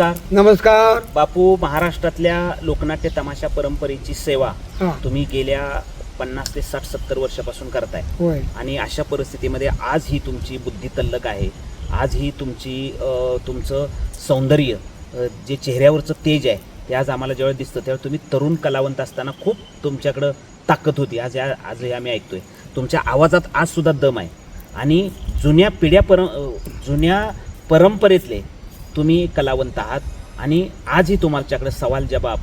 नमस्कार. नमस्कार. बापू महाराष्ट्रातल्या लोकनाट्य तमाशा परंपरेची सेवा हा. तुम्ही गेल्या पन्नास ते साठ सत्तर वर्षापासून करताय. होय. आणि अशा परिस्थितीमध्ये आज ही तुमची बुद्धी तल्लक आहे. आज ही तुमची अ, तुमचं सौंदर्य अ, जे चेहऱ्यावरचं तेज आहे ते आज आम्हाला ज्यावेळेस दिसतं त्यावेळेस तुम्ही तरुण कलावंत असताना खूप तुमच्याकडं ताकद होती. आज या आजही आम्ही ऐकतोय. तुमच्या आवाजात आज सुद्धा दम आहे. आणि जुन्या पिढ्या पर जुन्या परंपरेतले तुम्ही कलावंत आहात आणि आजही तुमच्याकडे सवाल जबाब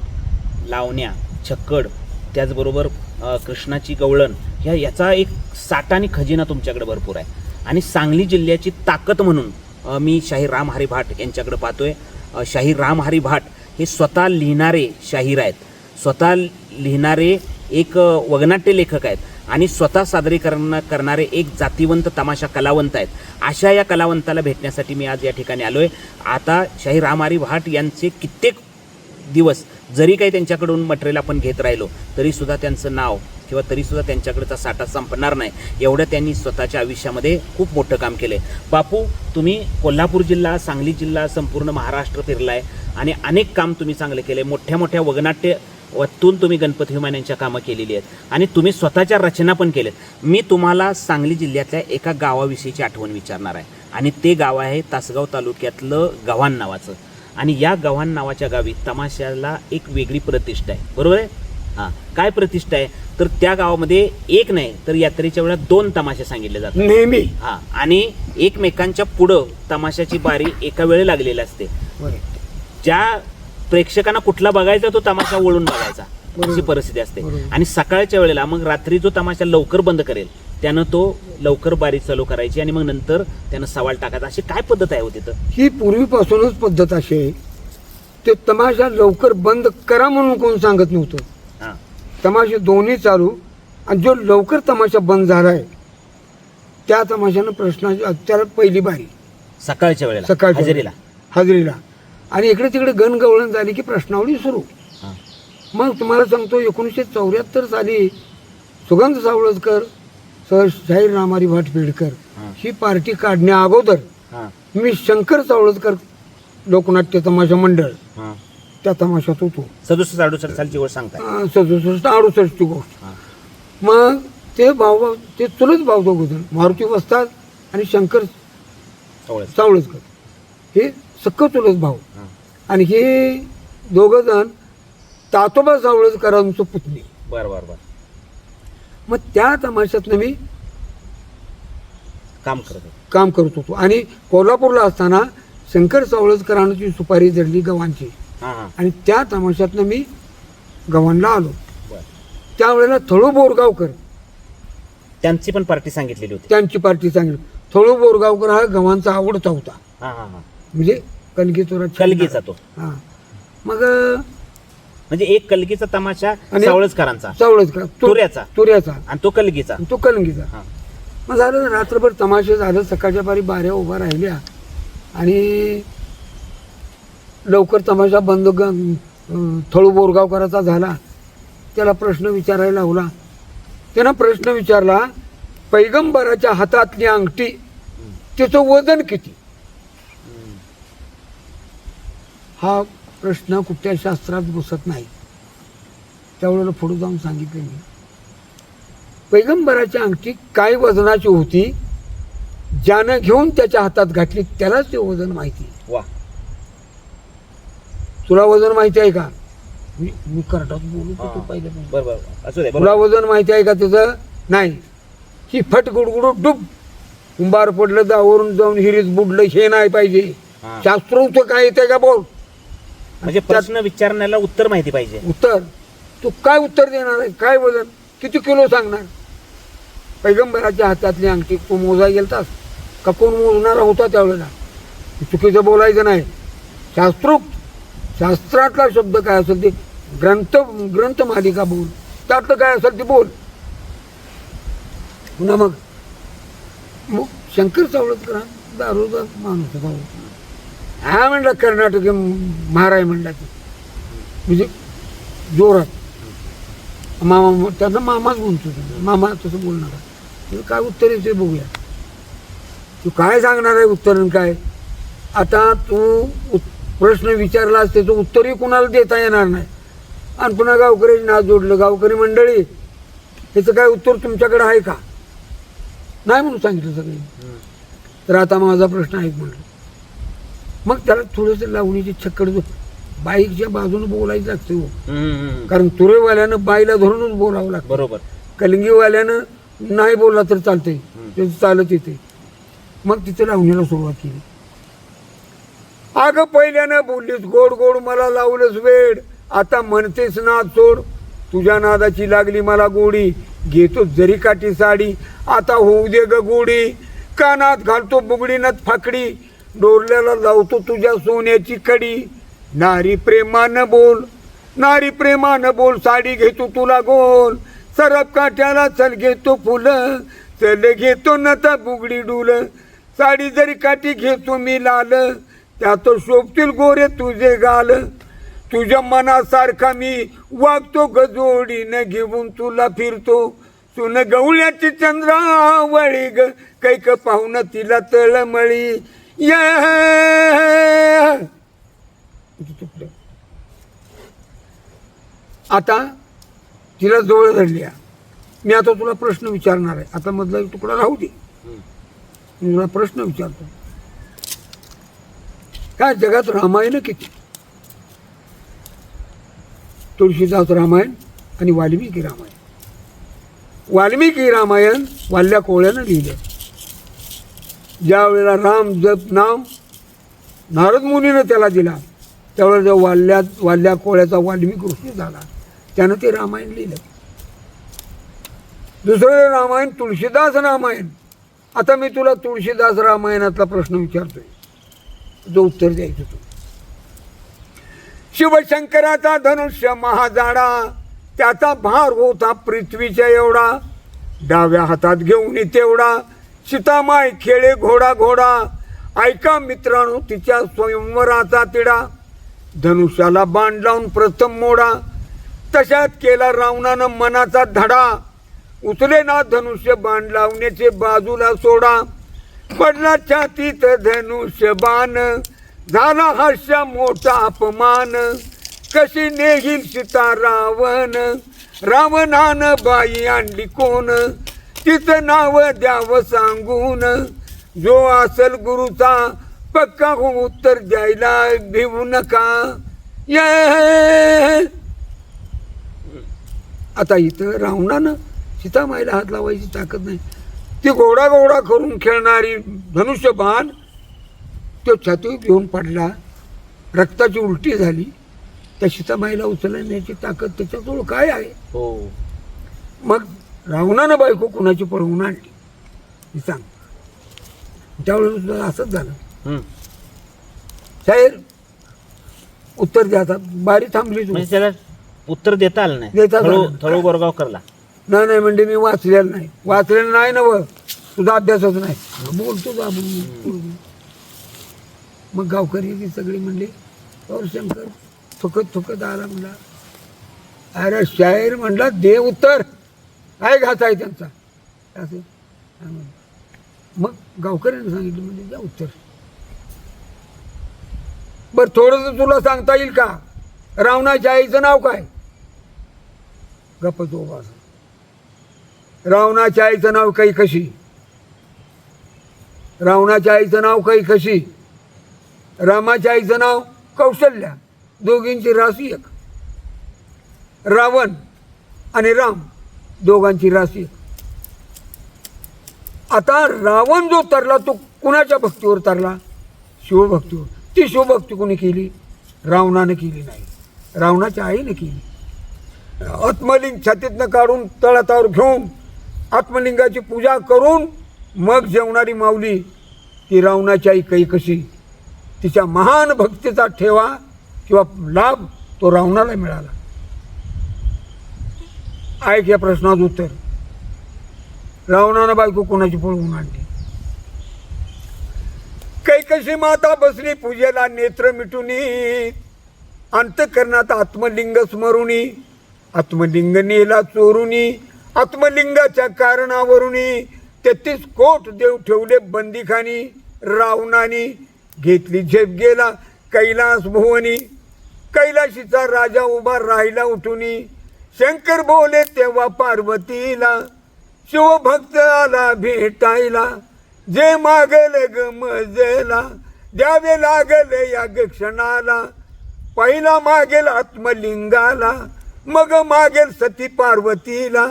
लावण्या छक्कड त्याचबरोबर कृष्णाची गवळण ह्या याचा एक साठा आणि खजिना तुमच्याकडे भरपूर आहे. आणि सांगली जिल्ह्याची ताकद म्हणून मी शाहीर राम हरी भाट यांच्याकडे पाहतोय. शाहीर राम हरी भाट हे स्वतः लिहिणारे शाहीर आहेत. स्वतः लिहिणारे एक वगनाट्य लेखक आहेत आणि स्वतः सादरीकरण करणारे एक जातिवंत तमाशा कलावंत आहेत. अशा या कलावंताला भेटण्यासाठी मी आज या ठिकाणी आलो आहे आता शाही रामारी भाट यांचे कित्येक दिवस जरी काही त्यांच्याकडून मटेरियल आपण घेत राहिलो तरीसुद्धा त्यांचं नाव किंवा तरीसुद्धा त्यांच्याकडचा साठा संपणार नाही. एवढं त्यांनी स्वतःच्या आयुष्यामध्ये खूप मोठं काम केलं आहे बापू तुम्ही कोल्हापूर जिल्हा सांगली जिल्हा संपूर्ण महाराष्ट्र फिरला आहे आणि अनेक काम तुम्ही चांगले केले. मोठ्या मोठ्या वगनाट्य वतून तुम्ही गणपती विमानांच्या कामं केलेली आहेत. आणि तुम्ही स्वतःच्या रचना पण केल्यात मी तुम्हाला सांगली जिल्ह्यातल्या एका गावाविषयीची आठवण विचारणार आहे. आणि ते गाव आहे तासगाव तालुक्यातलं गव्हाण नावाचं. आणि या गव्हाण नावाच्या गावी तमाशाला एक वेगळी प्रतिष्ठा आहे. बरोबर आहे? हां. काय प्रतिष्ठा आहे? तर त्या गावामध्ये एक नाही तर यात्रेच्या वेळेला दोन तमाशे सांगितले जातात. नेहमी. हां. आणि एकमेकांच्या पुढं तमाशाची बारी एका वेळी लागलेली असते. ज्या प्रेक्षकांना कुठला बघायचा तो तमाशा वळून बघायचा. अशी परिस्थिती असते. आणि सकाळच्या वेळेला मग रात्री जो तमाशा लवकर बंद करेल त्यानं तो लवकर बारी चालू करायची आणि मग नंतर त्यानं सवाल टाकायचा. अशी काय पद्धत आहे हो तिथं? ही पूर्वीपासूनच पद्धत अशी आहे. ते तमाशा लवकर बंद करा म्हणून कोण सांगत नव्हतं. हां. तमाशे दोन्ही चालू आणि जो लवकर तमाशा बंद झालाय त्या तमाशानं प्रश्नाची त्याला पहिली बारी. सकाळच्या वेळेला सकाळच्या हजेरीला. हजेरीला. आणि इकडे तिकडे गणगवळण झाली की प्रश्नावली सुरू. मग तुम्हाला सांगतो एकोणीसशे चौऱ्याहत्तर साली सुगंध सावळजकर सर शाहीर रामारी भाट पेडकर हां. पार्टी काढण्या अगोदर मी शंकर सावळजकर लोकनाट्य तमाशा मंडळ त्या तमाशात होतो. सदुसष्ट अडुसष्ट सालची गोष्ट सांगताय. अं, सदुसष्ट अडुसष्टची गोष्ट. मग ते भाऊ ते चुलत भाऊ दोघं मारुती वस्ताद आणि शंकर सवळच सावळजकर हे सक्क चुलत भाऊ. आणि हे दोघं जण तातोबा सावळजकरांचं पुतणी. बरं बरं बरं. मग त्या तमाशातनं मी काम करत. काम करत होतो. आणि कोल्हापूरला असताना शंकर सावळजकरांची सुपारी जडली गव्हांची हां आणि त्या तमाशातनं मी गव्हाणला आलो. त्यावेळेला थळू बोरगावकर. त्यांची पण पार्टी सांगितलेली होती. त्यांची पार्टी सांगितली. थळू बोरगावकर हा गव्हांचा आवडता होता. हां हां हां. म्हणजे कलगीचोरा कलगीचा तो. हा. मग म्हणजे एक कलगीचा तमाशा आणि- सावळजकरांचा सावळजकर तु- तुऱ्याचा. तुऱ्याचा. आणि तो कलगीचा. आणि तो कलगीचा. हां. मग झालं रात्रभर तमाशे झालं सकाळच्या पारी बाऱ्या उभा राहिल्या. आणि लवकर तमाशा बंद ग अं, थळू बोरगावकराचा झाला. त्याला प्रश्न विचारायला लावला. त्यानं प्रश्न विचारला पैगंबराच्या हातातली अंगठी तिचं वजन किती? हा प्रश्न कुठल्या शास्त्रात घुसत नाही. त्यावेळेला पुढे जाऊन सांगितलं मी. पैगंबराची अंगठी काय वजनाची होती ज्यानं घेऊन त्याच्या हातात घातली त्यालाच ते वजन माहिती वा. तुला वजन माहिती आहे का? मी मी करटात बोलत होतो. पहिले असू दे तुला बरोबर वजन माहिती आहे का त्याचं नाही. ही फट गुडगुडू डुब कुंभार पडलं दावरून जाऊन हिरीत बुडलं हे नाही पाहिजे. हां. शास्त्रोक्त काय येते का बोल? म्हणजे प्रश्न विचारण्याला उत्तर माहिती पाहिजे. उत्तर? तू काय उत्तर देणार आहे? काय वजन किती किलो सांगणार? पैगंबराच्या हातातली अंगठी तू मोजा गेलतास? का कोण मोजणारा होता त्यावेळेला? चुकीचं बोलायचं नाही. शास्त्रोक्त शास्त्रातला शब्द काय असेल ते ग्रंथ ग्रंथ मालिका बोल. त्यातलं काय असेल ते बोल. पुन्हा मग मग शंकर सावळतकर हा दारूचा माणूस होता हा म्हणला कर्नाटकी महाराय म्हणला ते. म्हणजे जोरात. मामा त्यांना मामाच म्हणतो तो. मामा तसं बोलणार. काय उत्तर येते बघूया. तू काय सांगणार आहे उत्तर काय? आता तू प्रश्न विचारलास त्याचं उत्तरही कुणाला देता येणार नाही. आणि पुन्हा गावकरी नाव जोडलं. गावकरी मंडळी त्याचं काय उत्तर तुमच्याकडे आहे का? नाही म्हणून सांगितलं सगळे तर आता माझा प्रश्न ऐक म्हणलं. मग त्याला थोडंसं लावणीची छक्कड बाईकच्या बाजूने बोलायचं लागतं हो. कारण तुरेवाल्यानं बाईला धरूनच बोलावं लागतं. बरोबर. कलिंगीवाल्यानं नाही बोलला तर चालतंय. त्याचं चालत येते. मग तिथे लावणीला सुरुवात केली. अगं पहिल्यानं बोललीस गोड गोड मला लावलंच वेड. आता म्हणतेस ना सोड तुझ्या नादाची लागली मला गोडी. घेतो जरी काठी साडी. आता होऊ दे ग गोडी. कानात घालतो बुगडीनात फाकडी. डोरल्याला लावतो तुझ्या सोन्याची कडी. नारी प्रेमानं बोल नारी प्रेमानं बोल साडी घेतो तुला गोल. सरप काठ्याला चल घेतो फुलं चल घेतो नता बुगडी डुल. साडी जरी काठी घेतो मी लाल त्यात शोभतील गोरे तुझे गाल. तुझ्या मनासारखा मी वागतो गजोडीनं घेऊन तुला फिरतो. सुन गवळ्याची चंद्रावळी ग कैक पाहुणं तिला तळमळी. ये आता तिला जवळ धरली आहे. मी आता तुला प्रश्न विचारणार आहे. आता मधला एक तुकडा राहू दे. मी तुला प्रश्न विचारतो. काय जगात रामायण किती? तुळशीदास रामायण आणि वाल्मिकी रामायण. वाल्मिकी रामायण वाल्या कोळ्यानं लिहिलं. ज्या वेळेला राम जप नाव नारद मुनीनं त्याला दिला त्यावेळेला त्या वाल्या वाल्या कोळ्याचा वाल्मी ऋषी झाला त्यानं ते रामायण लिहिलं. दुसरं रामायण तुळशीदास रामायण. आता मी तुला तुळशीदास रामायणातला प्रश्न विचारतोय. जो उत्तर द्यायचं तू. शिवशंकराचा धनुष्य महाजाडा त्याचा भार होता पृथ्वीच्या एवढा. डाव्या हातात घेऊन तेवढा सीतामाय खेळे घोडा घोडा. ऐका मित्रांनो तिच्या स्वयंवराचा तिडा. धनुष्याला बाण लावून प्रथम मोडा. तशात केला रावणानं मनाचा धडा. उचले ना धनुष्य बाण लावण्याचे बाजूला सोडा. पडला छातीत धनुष्य बाण. झाला हास्य मोठा अपमान. कशी नेहील सीता रावण? रावणानं बाई आणली कोण? तिचं नाव द्यावं सांगून जो असल गुरुचा पक्का हो उत्तर द्यायला भिवू नका. ये. आता इथं रावणानं सीतामाईला हात लावायची ताकद नाही. ती घोडा घोडा करून खेळणारी धनुष्यबाण तो छाती घेऊन पडला. रक्ताची उलटी झाली. त्या सीतामाईला उचलण्याची ताकद त्याच्याजवळ काय आहे? हो. मग रावणानं बायको कुणाची पळवून आणली? हे सांग. त्यावेळेस असंच झालं. शाहीर उत्तर द्या आता. बारी थांबली तू. म्हणजे त्याला उत्तर देता आलं नाही. देता आलं नाही. थळू नाही नाही म्हणजे मी वाचलेलं नाही. वाचलेलं नाही ना व तुझा अभ्यासच नाही. बोल. मग. गावकरी सगळी म्हणली और शंकर थुकत थुकत आला म्हणला. अरे शाहीर म्हणला दे उत्तर. काय घात आहे त्यांचा? असं. मग गावकऱ्यांनी सांगितलं म्हणजे द्या उत्तर. बरं थोडंसं तुला सांगता येईल का? रावणाच्या आईचं नाव काय? गप्प तो रावणाच्या आईचं नाव काही कशी? रावणाच्या आईचं नाव काही कशी? रामाच्या आईचं नाव कौशल्या. दोघींची राशी एक. रावण आणि राम. दोघांची राशी. आता रावण जो तरला तो कुणाच्या भक्तीवर तरला? शिवभक्तीवर. ती शिवभक्ती कोणी केली? रावणानं केली नाही. रावणाच्या आईने केली. आत्मलिंग छातीतनं काढून तळातावर घेऊन आत्मलिंगाची पूजा करून मग जेवणारी माऊली ती रावणाची आई काही कशी? तिच्या महान भक्तीचा ठेवा किंवा लाभ तो रावणाला मिळाला. ऐक या प्रश्नाचं उत्तर. रावणानं बायको कोणाची पळवून आणली? कैकशी माता बसली पूजेला नेत्र मिटुनी. अंतकरणात आत्मलिंग स्मरुणी आत्मलिंग नेला चोरुनी. आत्मलिंगाच्या कारणावरुणी तेहतीस कोट देव ठेवले बंदीखानी रावणानी. घेतली झेप गेला कैलास भुवनी. कैलाशीचा राजा उभा राहिला उठुनी. शंकर बोले तेव्हा पार्वतीला शिवभक्त आला भेटायला. जे मागल ग मजेला द्यावे लागल या क्षणाला पहिला मागेल आत्मलिंगाला मग मागेल सती पार्वतीला.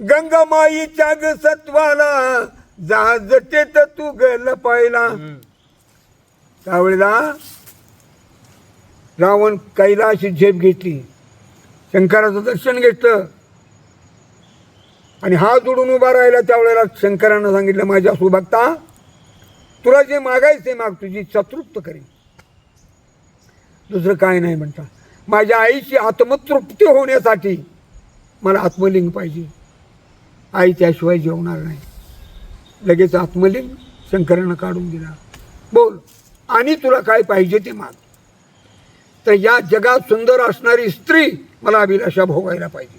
गंगामाईच्या ग सत्वाला जहाजटेत तू गल पाहिला. त्यावेळेला रावण कैलाशी झेप घेतली. शंकराचं दर्शन घेतलं. आणि हात जोडून उभा राहिला त्यावेळेला शंकरानं सांगितलं माझ्या सुभक्ता तुला जे मागायचं ते माग तुझी चतृप्त करेन. दुसरं काय नाही म्हणता. माझ्या आईची आत्मतृप्ती होण्यासाठी मला आत्मलिंग पाहिजे. आई त्याशिवाय जेवणार नाही. लगेच आत्मलिंग शंकरानं काढून दिला. बोल आणि तुला काय पाहिजे ते माग. तर या जगात सुंदर असणारी स्त्री मला अभिलाषा भोगायला पाहिजे.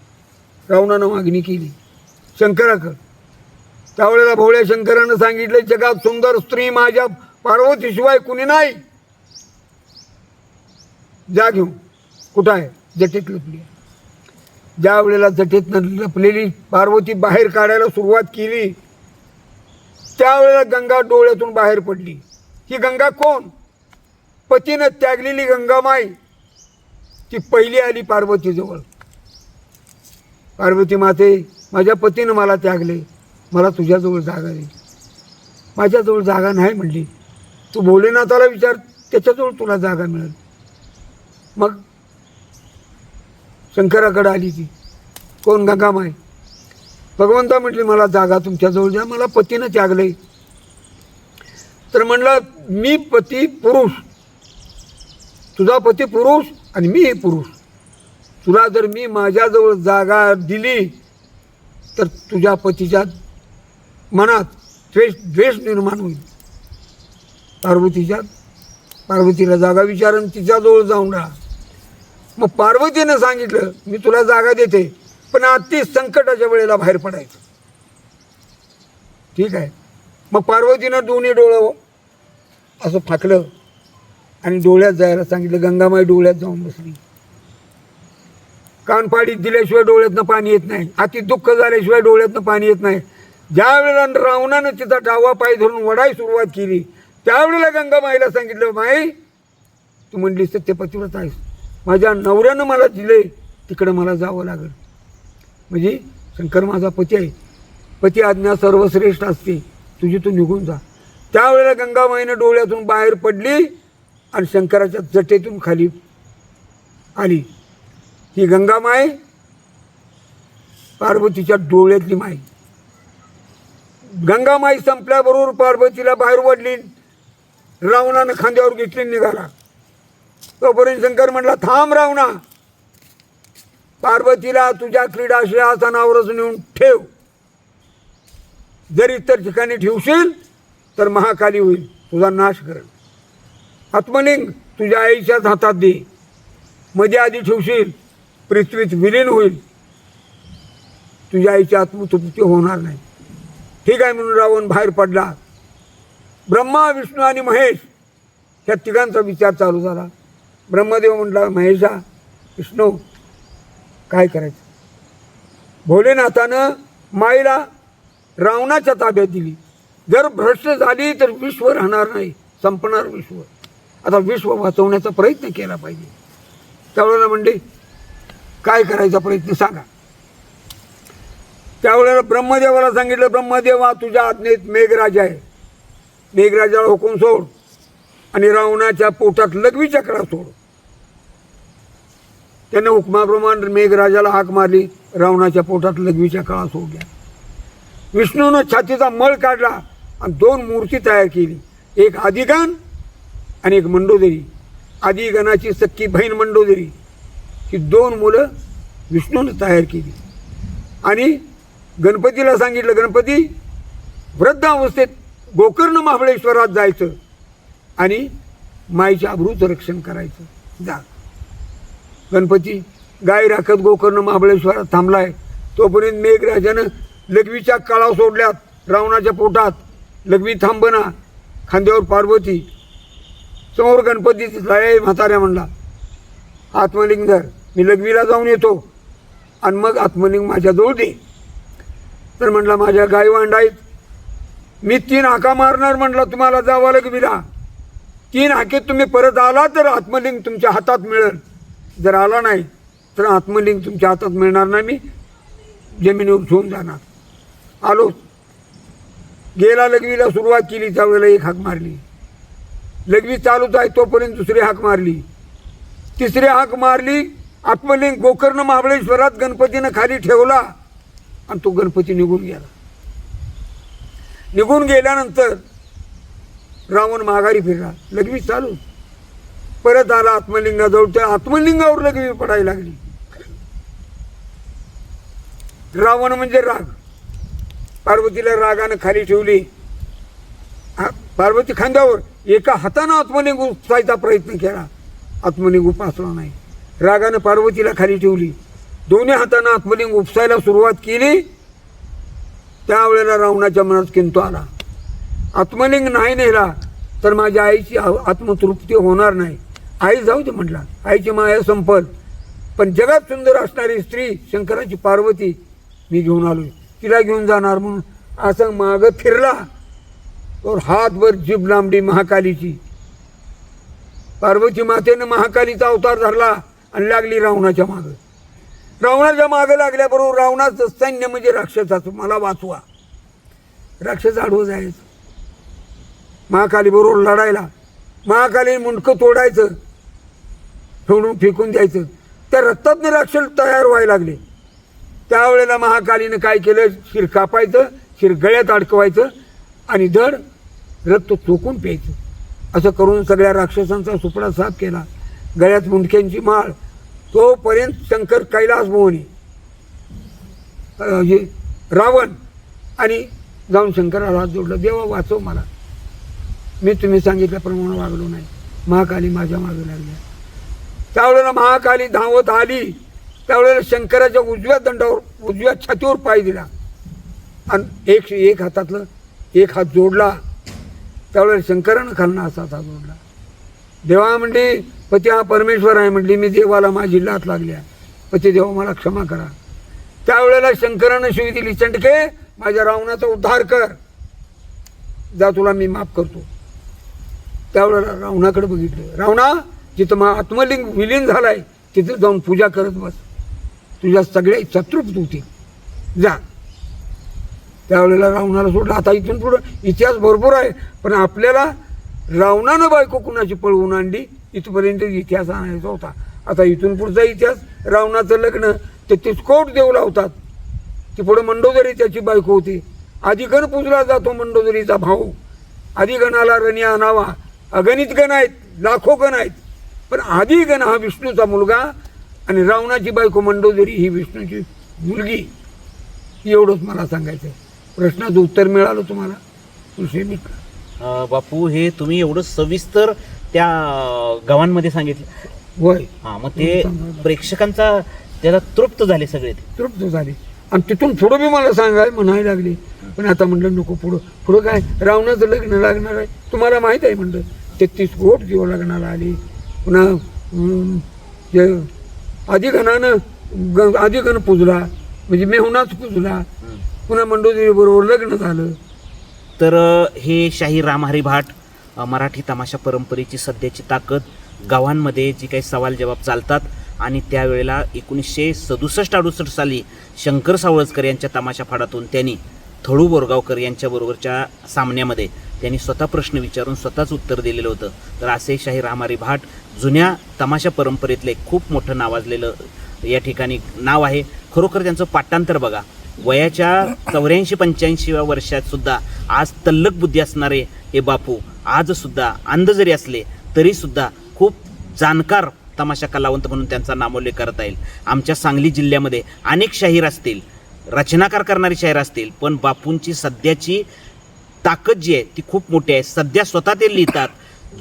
रावणानं मागणी केली. शंकराकडं. त्यावेळेला भोळ्या शंकरानं सांगितलं जगात सुंदर स्त्री माझ्या पार्वतीशिवाय कुणी नाही. जा घेऊ कुठं आहे? जटेत लपली ज्या वेळेला जटेत लपलेली पार्वती बाहेर काढायला सुरुवात केली त्यावेळेला गंगा डोळ्यातून बाहेर पडली. ही गंगा कोण? पतीनं त्यागलेली गंगामाई. ती पहिली आली पार्वतीजवळ. पार्वती माते माझ्या पतीनं मला त्यागले. मला तुझ्याजवळ जागा दे. माझ्याजवळ जागा नाही म्हणली. तू भोलेनाथाला विचार त्याच्याजवळ तुला जागा मिळेल. मग शंकराकडे आली ती. कोण गंगामाई भगवंता म्हटली मला जागा तुमच्याजवळ द्या. मला पतीनं त्यागले. तर म्हणलं मी पती पुरुष. तुझा पती पुरुष? आणि मी पुरुष. तुला जर मी माझ्याजवळ जागा दिली तर तुझ्या पतीच्या मनात द्वेष द्वेष निर्माण होईल. पार्वतीच्या पार्वतीला जागा विचारून तिच्याजवळ जाऊन राहा. मग पार्वतीनं सांगितलं मी तुला जागा देते पण अति संकटाच्या वेळेला बाहेर पडायचं. ठीक आहे? मग पार्वतीनं दोन्ही डोळं असं फाकलं आणि डोळ्यात जायला सांगितलं गंगामाई डोळ्यात जाऊन बसली. कानपाडीत दिल्याशिवाय डोळ्यातनं पाणी येत नाही. अति दुःख झाल्याशिवाय डोळ्यातनं पाणी येत नाही. ज्या वेळेला रावणानं तिचा डावा पाय धरून वडाय सुरुवात केली त्यावेळेला गंगामाईला सांगितलं माई तू म्हणली सत्यपतिव्रत आहेस. माझ्या नवऱ्यानं मला दिले तिकडं मला जावं लागेल. म्हणजे शंकर माझा पती आहे. पती आज्ञा सर्वश्रेष्ठ असते. तुझी तू निघून जा. त्यावेळेला गंगामाईनं डोळ्यातून बाहेर पडली आणि शंकराच्या जटेतून खाली आली. ही गंगामाय पार्वतीच्या डोळ्यातली माई गंगामाई संपल्याबरोबर पार्वतीला बाहेर ओढली रावणानं खांद्यावर घेतली निघाला. तोपर्यंत शंकर म्हटला थांब रावणा. पार्वतीला तुझ्या क्रीडा आसनावरच नेऊन ठेव. जर इतर ठिकाणी ठेवशील तर महाकाली होईल. तुझा नाश करेल. आत्मलिंग तुझ्या आईच्याच हातात दे. मध्ये आधी ठेवशील पृथ्वीत विलीन होईल. तुझ्या आईची आत्मतृप्ती होणार नाही. ठीक आहे म्हणून रावण बाहेर पडला. ब्रह्मा विष्णू आणि महेश ह्या तिघांचा विचार चालू झाला. ब्रह्मदेव म्हटला महेशा विष्णू काय करायचं? भोलेनाथानं माईला रावणाच्या ताब्यात दिली. जर भ्रष्ट झाली तर विश्व राहणार नाही संपणार विश्व. आता विश्व वाचवण्याचा प्रयत्न केला पाहिजे. त्यावेळेला म्हणजे काय करायचा प्रयत्न सांगा. त्यावेळेला ब्रह्मदेवाला सांगितलं ब्रह्मदेवा तुझ्या आज्ञेत मेघराज आहे. मेघराजाला हुकूम सोड आणि रावणाच्या पोटात लघवी चक्रा सोड. त्याने हुकमाप्रमाणे मेघराजाला हाक मारली रावणाच्या पोटात लघवीच्या काळा सोडल्या विष्णूनं छातीचा मळ काढला आणि दोन मूर्ती तयार केली. एक आदिगान आणि एक मंडोदरी आदिगणाची सख्खी बहीण मंडोदरी ही दोन मुलं विष्णूनं तयार केली. आणि गणपतीला सांगितलं गणपती वृद्धावस्थेत गोकर्ण महाबळेश्वरात जायचं आणि माईच्या अभ्रूचं रक्षण करायचं. जा. गणपती गाय राखत गोकर्ण महाबळेश्वरात थांबलाय. तोपर्यंत मेघराजानं लघवीच्या काळा सोडल्यात रावणाच्या पोटात. लघवी थांबना खांद्यावर पार्वती समोर गणपती दिसला ए म्हाताऱ्या म्हणला. आत्मलिंग धर. मी लघवीला जाऊन येतो. आणि मग आत्मलिंग माझ्याजवळ दे. तर म्हटला माझ्या गाई वांडाईत मी तीन हाका मारणार म्हटलं तुम्हाला जावं लघवीला. तीन हाकेत तुम्ही परत आला तर आत्मलिंग तुमच्या हातात मिळेल. जर आला नाही तर आत्मलिंग तुमच्या हातात मिळणार नाही मी जमिनीवर ठेवून जाणार. आलो. गेला लघवीला सुरुवात केली त्यावेळेला एक हाक मारली. लघवी चालूच आहे तोपर्यंत दुसरी हाक मारली. तिसरी हाक मारली आत्मलिंग गोकर्ण महाबळेश्वरात गणपतीनं खाली ठेवला आणि तो गणपती निघून गेला. निघून गेल्यानंतर रावण माघारी फिरला. लघवी चालू. परत आला आत्मलिंगाजवळ. त्या आत्मलिंगावर लघवी पडायला लागली. रावण म्हणजे राग. पार्वतीला रागानं खाली ठेवली. हा, पार्वती खांद्यावर. एका हातानं आत्मलिंग उपसायचा प्रयत्न केला. आत्मलिंग उपासला नाही. रागानं पार्वतीला खाली ठेवली. दोन्ही हातानं आत्मलिंग उपसायला सुरुवात केली. त्यावेळेला रावणाच्या मनात किंतू आला. आत्मलिंग नाही नेला तर माझ्या आईची आ- आत्मतृप्ती होणार नाही. आई जाऊ दे म्हटला. आईची माया संपल. पण जगात सुंदर असणारी स्त्री शंकराची पार्वती मी घेऊन आलो तिला घेऊन जाणार म्हणून असं मागं फिरला. तर हातभर जीभ लांबडी महाकालीची. पार्वती मातेनं महाकालीचा अवतार धरला आणि लागली रावणाच्या मागं. रावणाच्या मागं लागल्याबरोबर रावणाचं सैन्य म्हणजे राक्षसाचं. मला वाचवा. राक्षस आडवं जायचं. महाकाली बरोबर लढायला. महाकाली मुंडकं तोडायचं. ठेवून फेकून द्यायचं. त्या रक्तातनं राक्षस तयार व्हायला लागले. त्यावेळेला महाकालीनं काय केलं? शिर कापायचं शिर गळ्यात अडकवायचं आणि धड रक्त चोकून प्यायचं. असं करून सगळ्या राक्षसांचा सुपडा साफ केला. गळ्यात मुंडक्यांची माळ. तोपर्यंत शंकर कैलास मोहनी हे रावण आणि जाऊन शंकराला हात जोडला देवा वाचव मला. मी तुम्ही सांगितल्याप्रमाणे वागलो नाही. महाकाली माझ्या मागे लागल्या. त्यावेळेला महाकाली धावत आली. त्यावेळेला शंकराच्या उजव्या दंडावर उजव्या छातीवर पाय दिला. आणि एक एक हातातलं एक हात जोडला त्यावेळेला शंकरानं खालनं असा हात जोडला. देवा म्हणले पती हा परमेश्वर आहे म्हटली मी देवाला माझी लात लागल्या. पती देवा मला क्षमा करा. त्यावेळेला शंकरानं शिवी दिली चंडके माझ्या रावणाचा उद्धार कर. जा तुला मी माफ करतो. त्यावेळेला रावणाकडे बघितलं. रावणा जिथं मा आत्मलिंग विलीन झालाय तिथं जाऊन पूजा करत बस. तुझ्या सगळे इच्छा होतील. जा. त्यावेळेला रावणाला सोडलं. आता इथून पुढं इतिहास भरपूर आहे पण आपल्याला रावणानं बायको कुणाची पळवून आणली? इथपर्यंत इतिहास आणायचा होता. आता इथून पुढचा इतिहास रावणाचं लग्न तेहतीस कोट देऊ लावतात. ती पुढं मंडोदरी त्याची बायको होती. आदिगण पुजला पूजला जातो मंडोदरीचा भाऊ. आदिगणाला रणी आणावा. अगणित गण आहेत लाखो गण आहेत. पण आदिगण हा विष्णूचा मुलगा आणि रावणाची बायको मंडोदरी ही विष्णूची मुलगी. एवढंच मला सांगायचं आहे प्रश्नाचं उत्तर मिळालं तुम्हाला? विषय अं, बापू हे तुम्ही एवढं सविस्तर त्या गावांमध्ये सांगितलं. होय. हा मग ते प्रेक्षकांचा त्याला तृप्त झाले सगळे ते. तृप्त झाली. आणि तिथून पुढं बी मला सांगाय म्हणायला लागली. पण आता म्हणलं नको पुढं. पुढं काय? रावणाचं लग्न लागणार आहे. तुम्हाला माहीत आहे म्हणलं. तेहतीस कोट जीव लग्नाला आली. पुन्हा अं, जे आदिगणानं ग पूजला. म्हणजे मेहुणाच पूजला. पुन्हा मंडोदेवीबरोबर लग्न झालं. तर अ, हे शाहीर रामहरी भाट अ, मराठी तमाशा परंपरेची सध्याची ताकद गावांमध्ये जी काही सवाल जवाब चालतात आणि त्यावेळेला एकोणीसशे सदुसष्ट अडुसष्ट साली शंकर सावळजकर यांच्या तमाशा फाडातून त्यांनी थळू बोरगावकर यांच्याबरोबरच्या सामन्यामध्ये त्यांनी स्वतः प्रश्न विचारून स्वतःच उत्तर दिलेलं होतं. तर असे शाहीर रामारी भाट जुन्या तमाशा परंपरेतले खूप मोठं नावाजलेलं या ठिकाणी नाव आहे. खरोखर त्यांचं पाठांतर बघा. वयाच्या चौऱ्याऐंशी पंच्याऐंशीव्या वर्षात सुद्धा आज तल्लक बुद्धी असणारे हे बापू आज सुद्धा अंध जरी असले तरी सुद्धा खूप जाणकार तमाशा कलावंत म्हणून त्यांचा नामोल्लेख करता येईल. आमच्या सांगली जिल्ह्यामध्ये अनेक शाहीर असतील रचनाकार करणारी शाहीर असतील पण बापूंची सध्याची ताकद जी आहे ती खूप मोठी आहे. सध्या स्वतः ते लिहितात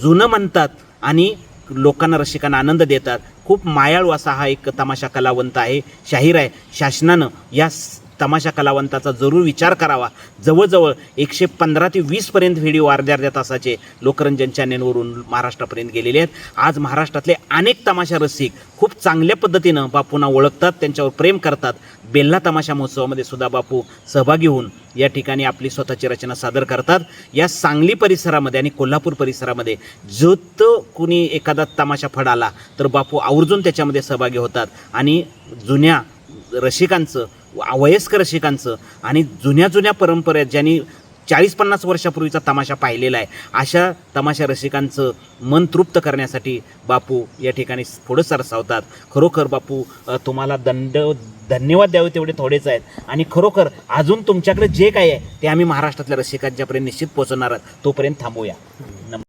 जुनं म्हणतात आणि लोकांना रसिकांना आनंद देतात. खूप मायाळू असा हा एक तमाशा कलावंत आहे शाहीर आहे. शासनानं या स- तमाशा कलावंताचा जरूर विचार करावा. जवळजवळ एकशे पंधरा ते वीसपर्यंत व्हिडिओ अर्ध्या अर्ध्या तासाचे लोकरंजन चॅनेलवरून महाराष्ट्रापर्यंत गेलेले आहेत. आज महाराष्ट्रातले अनेक तमाशा रसिक खूप चांगल्या पद्धतीनं बापूंना ओळखतात त्यांच्यावर प्रेम करतात. बेल्ला तमाशा महोत्सवामध्ये सुद्धा बापू सहभागी होऊन या ठिकाणी आपली स्वतःची रचना सादर करतात. या सांगली परिसरामध्ये आणि कोल्हापूर परिसरामध्ये जो तो कुणी एखादा तमाशा फडाला तर बापू आवर्जून त्याच्यामध्ये सहभागी होतात. आणि जुन्या रसिकांचं वयस्कर रसिकांचं आणि जुन्या जुन्या परंपरेत ज्यांनी चाळीस पन्नास वर्षापूर्वीचा तमाशा पाहिलेला आहे अशा तमाशा रसिकांचं मन तृप्त करण्यासाठी बापू या ठिकाणी पुढं सरसावतात. खरोखर बापू तुम्हाला दंड धन्यवाद द्यावे तेवढे थोडेच आहेत. आणि खरोखर अजून तुमच्याकडे जे काही आहे ते आम्ही महाराष्ट्रातल्या रसिकांच्यापर्यंत निश्चित पोहोचवणार आहोत. तोपर्यंत थांबूया. नम